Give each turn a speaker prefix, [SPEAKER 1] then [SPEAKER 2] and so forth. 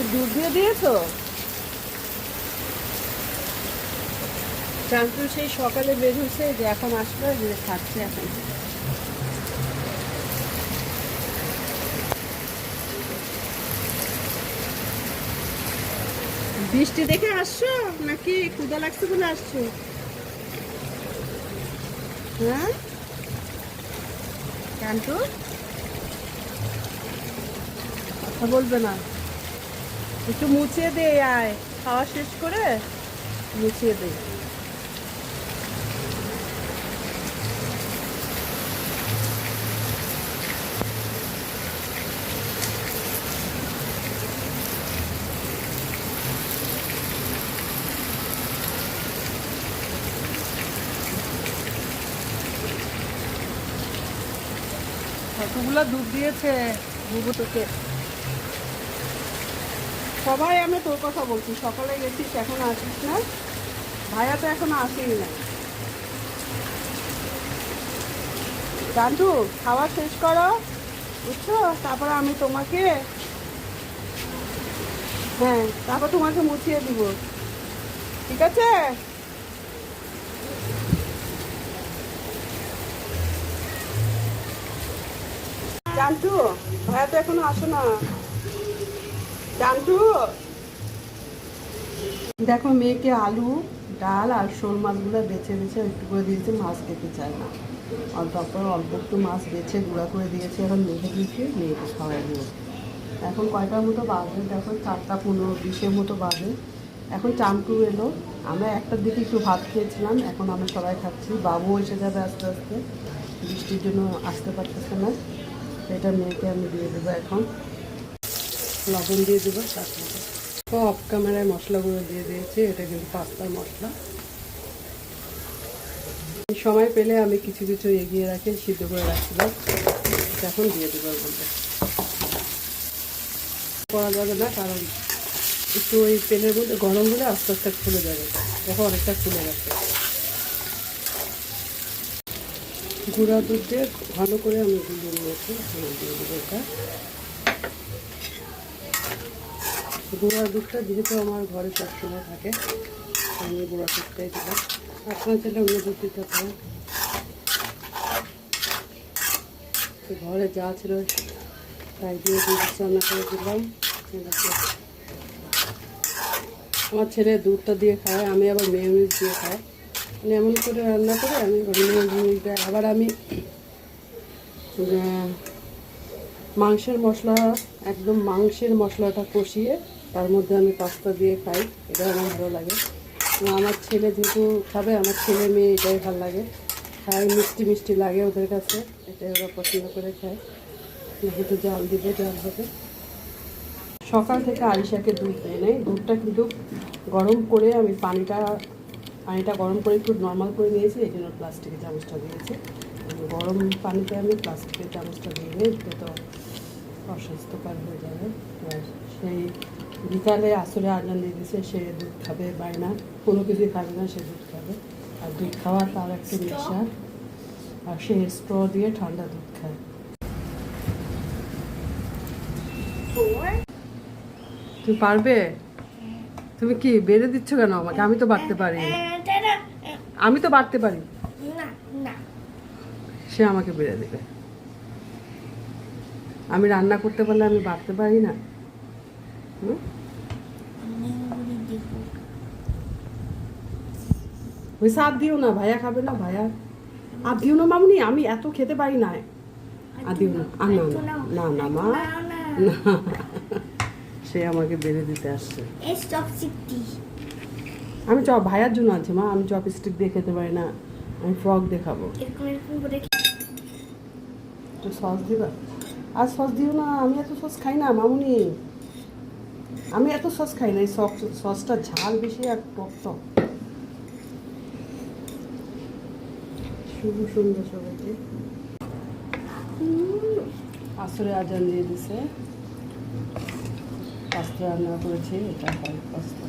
[SPEAKER 1] কি দুধ দিয়ে দিয়েছ? চান্তু সেই সকালে বের হয়েছে যে এখন আসবে যে খাচ্ছে এখন। বৃষ্টি দেখে আসছো? নাকি ক্ষুদা লাগছে বলে আসছো? হ্যাঁ? কথা বলবে না। একটু মুছিয়ে দে আয়। খাওয়া শেষ করে মুছিয়ে দে। কতগুলো দুধ দিয়েছে বুবু তোকে? সবাই আমি তোর কথা বলছি, সকালে গেছিস, এখন আসিস না? ভাইয়া তো এখনও আসেনি না জানটু খাওয়া শেষ করো, বুঝছ? তারপর আমি তোমাকে হ্যাঁ তারপর তোমাকে মুছিয়ে দিব। ঠিক আছে? জানটু ভাইয়া তো এখনও আসো না। দেখো, মেয়েকে আলু, ডাল আর শোল মাছগুলো বেছে বেছে একটু করে দিয়েছে, মাছ খেতে চায় না। আর তারপর অল্প একটু মাছ বেছে গুঁড়া করে দিয়েছে, এখন মেঘে দিয়েছে, মেয়েকে খাওয়াই দিব এখন কয়টার মতো বাজে? দেখো, চারটা পনেরো, বিশের মতো বাজে। এখন চামটু এলো। আমরা একটার দিকে একটু ভাত খেয়েছিলাম, এখন আমরা সবাই খাচ্ছি। বাবু এসে যাবে আস্তে আস্তে। বৃষ্টির জন্য আসতে পারতেছে না। এটা মেয়েকে আমি দিয়ে দেবো এখন। লবণ দিয়ে দেবো তার সাথে তো অফ ক্যামেরায় মশলাগুলো দিয়ে দিয়েছি, এটা কিন্তু পাস্তার মশলা। সময় পেলে আমি কিছু কিছু এগিয়ে রাখি, সিদ্ধ করে রাখছিলাম এখন দিয়ে দেবো মধ্যে। করা যাবে না, কারণ একটু ওই তেলের মধ্যে গরম হলে আস্তে আস্তে খুলে যাবে। দেখো অনেকটা খুলে গেছে। গুঁড়া দুধ দিয়ে ভালো করে আমি নিয়েছি দিয়ে দেবো এটা। গুঁড়া দুধটা যেহেতু আমার ঘরে সবসময় থাকে, আমি গুঁড়া দুধটাই দিলাম আপনার ছেলে অন্য দুধ দিতে পারেন ঘরে যা ছিল, তাই দিয়ে দুধ রান্না করে দিলাম। আমার ছেলে দুধটা দিয়ে খায়, আমি আবার মেয়নিজ দিয়ে খাই। মানে এমন করে রান্না করে, আমি মেয়নিজ দেয়। আবার আমি মাংসের মশলা, একদম মাংসের মশলাটা কষিয়ে তার মধ্যে আমি পাস্তা দিয়ে খাই এটা আমার ভালো লাগে। আমার ছেলে যেহেতু খাবে, আমার ছেলে মেয়ে এটাই ভালো লাগে। খায়, মিষ্টি মিষ্টি লাগে ওদের কাছে, এটাই ওরা পছন্দ করে খায়। যেহেতু জাল দিবে, জাল হবে। সকাল থেকে আরিশাকে দুধ দেয় নাই। দুধটা কিন্তু গরম করে আমি পানিটা পানিটা গরম করে একটু নর্মাল করে নিয়েছি, এই জন্য প্লাস্টিকের চামচটা দিয়েছি। গরম পানিতে আমি প্লাস্টিকের চামচটা দিয়ে এটা তো অস্বাস্থ্যকর হয়ে যাবে। সেই বিকালে আসলে আজান দিয়ে দিয়েছে সে দুধ খাবে বায়না কোনো কিছুই খাবে না সে দুধ খাবে। আর দুধ খাওয়া তার একটা নেশা। আর সে স্ট্র দিয়ে ঠান্ডা দুধ খায়। তুমি পারবে? তুমি কি বেড়ে দিচ্ছ কেন আমাকে? আমি তো বাড়তে পারি। আমি তো বাড়তে পারি। সে আমাকে বেড়ে দেবে। আমি রান্না করতে পারলে আমি বাড়তে পারি না? ওই সাপ দিও না ভাইয়া খাবে না ভাইয়া। আর দিও না মামুনি আমি এত খেতে পারি না। আর দিও না। আর না না না মা। না। সে আমাকে বেড়ে দিতে আসছে। আমি চপ ভাইয়ার জন্য আছে মা। আমি চপ স্টিক দিয়ে খেতে পারি না। আমি ফ্রক দেখাবো। সস দিবা। আর সস দিও না আমি এত সস খাই না মামুনি। আমি এত সস খাই না, এই সসটা ঝাল বেশি আর টক টক। শুভ সুন্দর সবাইকে। আসরে আজান দিয়ে দিছে। পাস্তা রান্না করেছি, এটা হয় পাস্তা।